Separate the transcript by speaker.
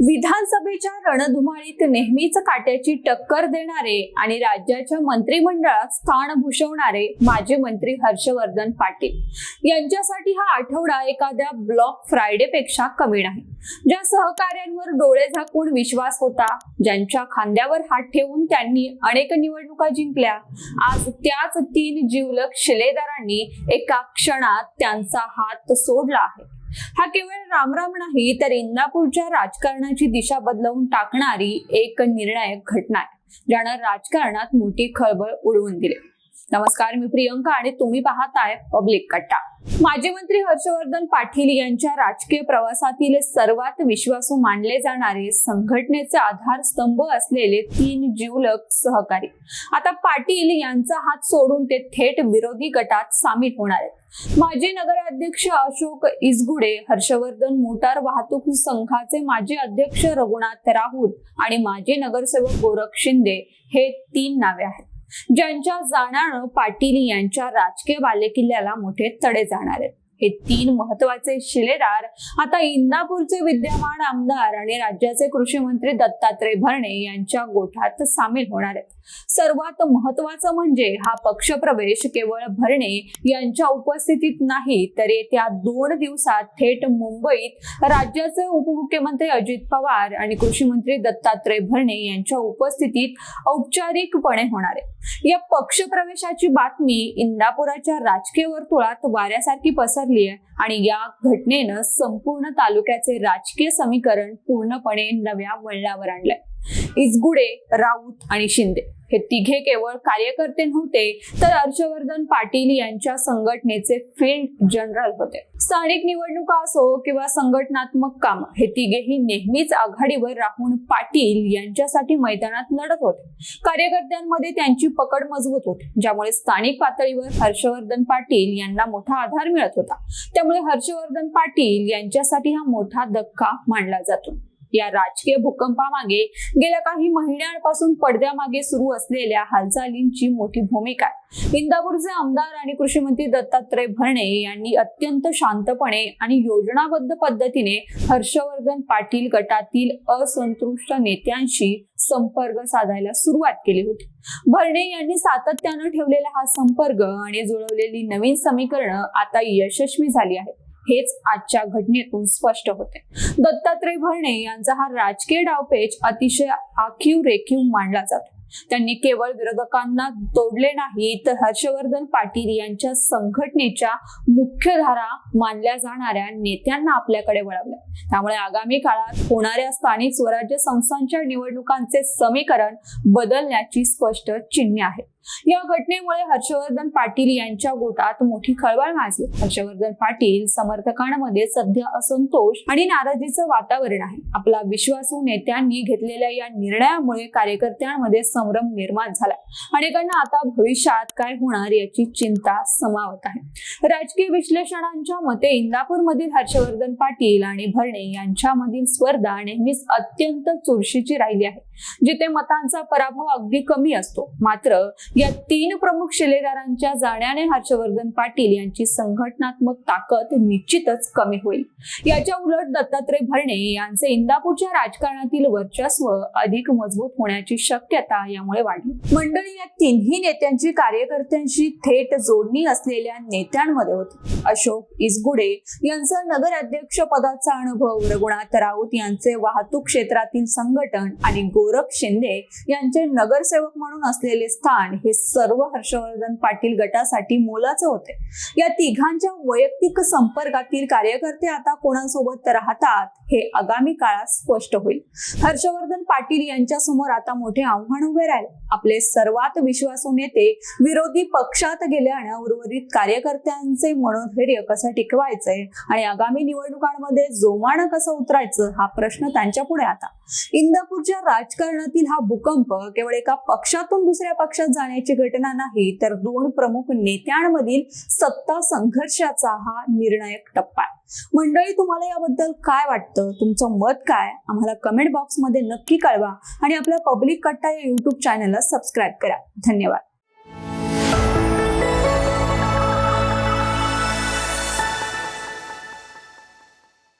Speaker 1: विधानसभेच्या रणधुमाळीत नेहमीच काट्याची टक्कर देणारे आणि राज्याच्या मंत्रिमंडळात स्थान भूषवणारे माजी मंत्री हर्षवर्धन पाटील. यांच्यासाठी हा आठवडा एखाद्या ब्लॉक फ्रायडे पेक्षा कमी नाही. ज्या सहकार्यांवर डोळे झाकून विश्वास होता ज्यांच्या खांद्यावर हात ठेवून त्यांनी अनेक निवडणुका जिंकल्या आज त्याच तीन जीवलक शिलेदारांनी एका क्षणात त्यांचा हात सोडला आहे. हा केवळ रामराम नाही तर इंदापूरच्या राजकारणाची दिशा बदलवून टाकणारी एक निर्णायक घटना आहे ज्यानं राजकारणात मोठी खळबळ उडवून दिली. नमस्कार मी प्रियंका आणि तुम्ही पाहताय पब्लिक कट्टा. माजी मंत्री हर्षवर्धन पाटील यांच्या राजकीय प्रवासातील सर्वात विश्वासू मानले जाणारे संघटनेचे आधारस्तंभ असलेले तीन जीवलक सहकारी. आता पाटील यांचा हात सोडून ते थेट विरोधी गटात सामील होणार आहेत. माजी नगराध्यक्ष अशोक इसगुडे हर्षवर्धन मोटार वाहतूक संघाचे माजी अध्यक्ष रघुनाथ राऊत आणि माजी नगरसेवक गोरख शिंदे हे तीन नावे आहेत. ज्यांच्या जाण्यानं पाटील यांच्या राजकीय बालेकिल्ल्याला मोठे तडे जाणार आहेत. हे तीन महत्त्वाचे शिलेदार आता इंदापूरचे विद्यमान आमदार आणि राज्याचे कृषी मंत्री दत्तात्रय भरणे यांच्या गोठात सामील होणार आहेत. सर्वात महत्वाचं म्हणजे हा पक्षप्रवेश केवळ भरणे यांच्या उपस्थितीत नाही तर येत्या दोन दिवसात थेट मुंबईत राज्याचे उपमुख्यमंत्री अजित पवार आणि कृषी मंत्री दत्तात्रय भरणे यांच्या उपस्थितीत औपचारिकपणे होणार आहे. या पक्षप्रवेशाची बातमी इंदापुराच्या राजकीय वर्तुळात वाऱ्यासारखी पसरली आहे. आणि या घटनेनं संपूर्ण तालुक्याचे राजकीय समीकरण पूर्णपणे नव्या वळणावर आणलंय. इजगुडे राऊत आणि शिंदे हे तिघे केवळ कार्यकर्ते नव्हते तर हर्षवर्धन पाटील यांच्या संघटनेचे फील्ड जनरल होते. स्थानिक निवडणुका असो किंवा संघटनात्मक काम हे तिघेही नेहमीच आघाडीवर राहून पाटील यांच्यासाठी मैदानात लढत होते. कार्यकर्त्यांमध्ये त्यांची पकड मजबूत होती ज्यामुळे स्थानिक पातळीवर हर्षवर्धन पाटील यांना मोठा आधार मिळत होता. त्यामुळे हर्षवर्धन पाटील यांच्यासाठी हा मोठा धक्का मानला जातो. या राजकीय भूकंपामागे गेल्या काही महिन्यांपासून पडद्यामागे सुरू असलेल्या हालचालींची मोठी भूमिका आहे. इंदापूरचे आमदार आणि कृषी मंत्री दत्तात्रय भरणे यांनी अत्यंत शांतपणे आणि योजनाबद्ध पद्धतीने हर्षवर्धन पाटील गटातील असंतुष्ट नेत्यांशी संपर्क साधायला सुरुवात केली होती. भरणे यांनी सातत्यानं ठेवलेला हा संपर्क आणि जुळवलेली नवीन समीकरणं आता यशस्वी झाली आहेत. हेच आजच्या घटनेतून स्पष्ट होते. दत्तात्रय भरणे यांचा हा राजकीय डावपेच अतिशय आखीव रेखीव मांडला जातो. त्यांनी केवळ विरोधकांना तोडले नाही तर हर्षवर्धन पाटील यांच्या संघटनेच्या मुख्यधारा मानल्या जाणाऱ्या नेत्यांना आपल्याकडे वळवले. त्यामुळे आगामी काळात होणाऱ्या स्थानिक स्वराज्य संस्थांच्या निवडणुकांचे समीकरण बदलण्याची स्पष्ट चिन्हे आहेत. या घटनेमुळे हर्षवर्धन पाटील यांच्या गोटात मोठी खळबळ माजली. हर्षवर्धन पाटील समर्थकांमध्ये सध्या असंतोष आणि नाराजीचं वातावरण आहे. आपला विश्वासू नेत्यांनी घेतलेल्या या निर्णयामुळे कार्यकर्त्यांमध्ये संभ्रम निर्माण झाला अनेकांना आता भविष्यात काय होणार याची चिंता समावत आहे. राजकीय विश्लेषणांच्या मते इंदापूरमधील हर्षवर्धन पाटील आणि भरणे यांच्यामधील स्पर्धा नेहमीच अत्यंत चुरशीची राहिली आहे. जिथे मतांचा पराभव अगदी कमी असतो. मात्र या तीन प्रमुख शिलेदारांच्या जाण्याने हर्षवर्धन पाटील यांची संघटनात्मक ताकद निश्चितच कमी होईल. याच्या उलट दत्तात्रय भरणे यांचे इंदापूरच्या राजकारणातील वर्चस्व अधिक मजबूत होण्याची शक्यता यामुळे वाढली. मंडळी या तिन्ही नेत्यांची कार्यकर्त्यांशी थेट जोडणी असलेल्या नेत्यांमध्ये होती. अशोक इसगुडे यांचा नगराध्यक्ष पदाचा अनुभव रघुनाथ राऊत यांचे वाहतूक क्षेत्रातील संघटन आणि गोरख शिंदे यांचे नगरसेवक म्हणून असले असलेले स्थान हे सर्व हर्षवर्धन पाटील गटासाठी मोलाचे होते. या तिघांच्या वैयक्तिक संपर्कातील कार्यकर्ते आता कोणासोबत राहतात हे आगामी काळात स्पष्ट होईल. हर्षवर्धन पाटील यांच्या समोर आता मोठे आव्हान उभे राहिले. आपले सर्वात विश्वासू नेते विरोधी पक्षात गेल्यानं उर्वरित कार्यकर्त्यांचे मनोधैर्य कसं टिकवायचंय आणि आगामी निवडणुकांमध्ये जोमानं कसं उतरायचं हा प्रश्न त्यांच्या पुढे आता. इंदापूरच्या राजकारणातील हा भूकंप केवळ एका पक्षातून दुसऱ्या पक्षात जाण्याची घटना नाही तर दोन प्रमुख नेत्यांमधील सत्ता संघर्षाचा हा निर्णायक टप्पा आहे. मंडळी तुम्हाला याबद्दल काय वाटतं? तुमचं मत काय? आम्हाला कमेंट बॉक्समध्ये नक्की कळवा आणि आपला पब्लिक कट्टा या युट्यूब चॅनलला सबस्क्राईब करा. धन्यवाद.